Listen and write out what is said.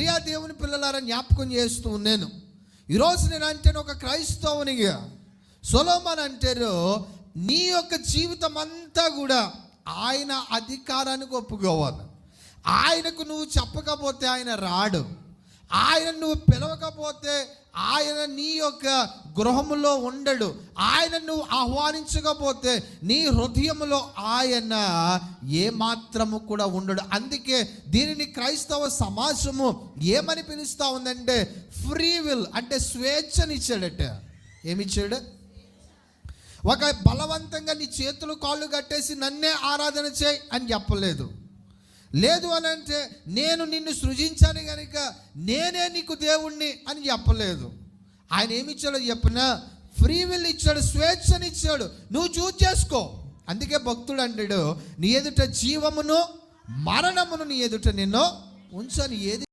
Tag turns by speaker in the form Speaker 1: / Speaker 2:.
Speaker 1: ప్రియా దేవుని పిల్లలారా జ్ఞాపకం చేస్తూ ఉన్నాను. ఈరోజు నేను అంటే ఒక క్రైస్తవునిగా. సొలోమన్ అంటారు నీ యొక్క జీవితం అంతా కూడా ఆయన అధికారానికి ఒప్పుకోవాలి. ఆయనకు నువ్వు చెప్పకపోతే ఆయన రాడు. ఆయన నువ్వు పిలవకపోతే ఆయన నీ యొక్క గృహములో ఉండడు. ఆయన నువ్వు ఆహ్వానించకపోతే నీ హృదయంలో ఆయన ఏమాత్రము కూడా ఉండడు. అందుకే దీనిని క్రైస్తవ సమాజము ఏమని పిలుస్తూ ఉందంటే ఫ్రీ విల్ అంటే స్వేచ్ఛనిచ్చాడట. ఏమిచ్చాడు? ఒక బలవంతంగా నీ చేతులు కాళ్ళు కట్టేసి నన్నే ఆరాధన చేయి అని చెప్పలేదు. లేదు అని అంటే నేను నిన్ను సృజించాను కనుక నేనే నీకు దేవుణ్ణి అని చెప్పలేదు. ఆయన ఏమి ఇచ్చాడో చెప్పిన? ఫ్రీ విల్ ఇచ్చాడు స్వేచ్ఛనిచ్చాడు. నువ్వు చూజ్ చేసుకో. అందుకే భక్తుడు అంటాడు నీ ఎదుట జీవమును మరణమును నీ ఎదుట నిన్ను ఉంచని. ఏది